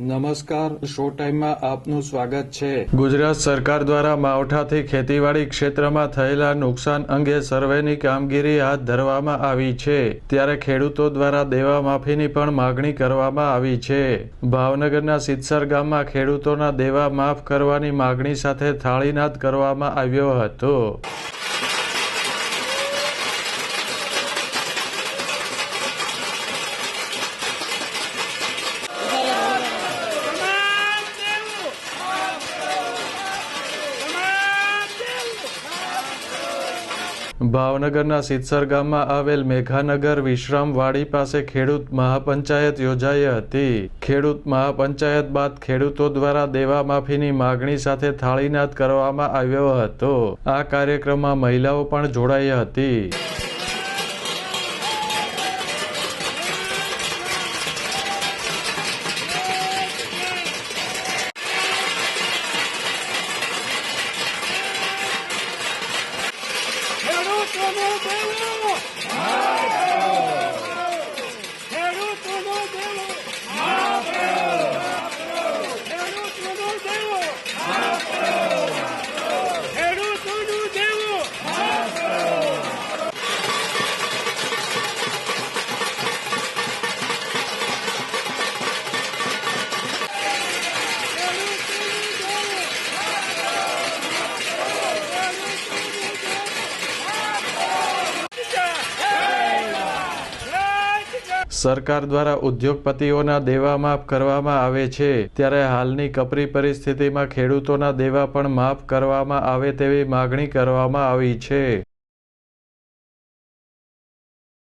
નમસ્કાર, શો ટાઈમમાં આપનું સ્વાગત છે. ગુજરાત સરકાર દ્વારા માવઠાથી ખેતીવાડી ક્ષેત્રમાં થયેલા નુકસાન અંગે સર્વેની કામગીરી હાથ ધરવામાં આવી છે. ત્યારે ખેડૂતો દ્વારા દેવા માફીની પણ માગણી કરવામાં આવી છે. ભાવનગરના સિત્સર ગામમાં ખેડૂતોના દેવા માફ કરવાની માગણી સાથે થાળીનાદ કરવામાં આવ્યો હતો. ભાવનગરના સિત્સર ગામમાં આવેલ મેઘાનગર વિશ્રામ વાડી પાસે ખેડૂત મહાપંચાયત યોજાઈ હતી. ખેડૂત મહાપંચાયત બાદ ખેડૂતો દ્વારા દેવા માફીની માગણી સાથે થાળીનાદ કરવામાં આવ્યો હતો. આ કાર્યક્રમમાં મહિલાઓ પણ જોડાઈ હતી. ખેડૂતોનું દેવું સરકાર દ્વારા ઉદ્યોગપતિઓના દેવા માફ કરવામાં આવે છે. ત્યારે હાલની કપરી પરિસ્થિતિમાં ખેડૂતોના દેવા પણ માફ કરવામાં આવે તેવી માગણી કરવામાં આવી છે.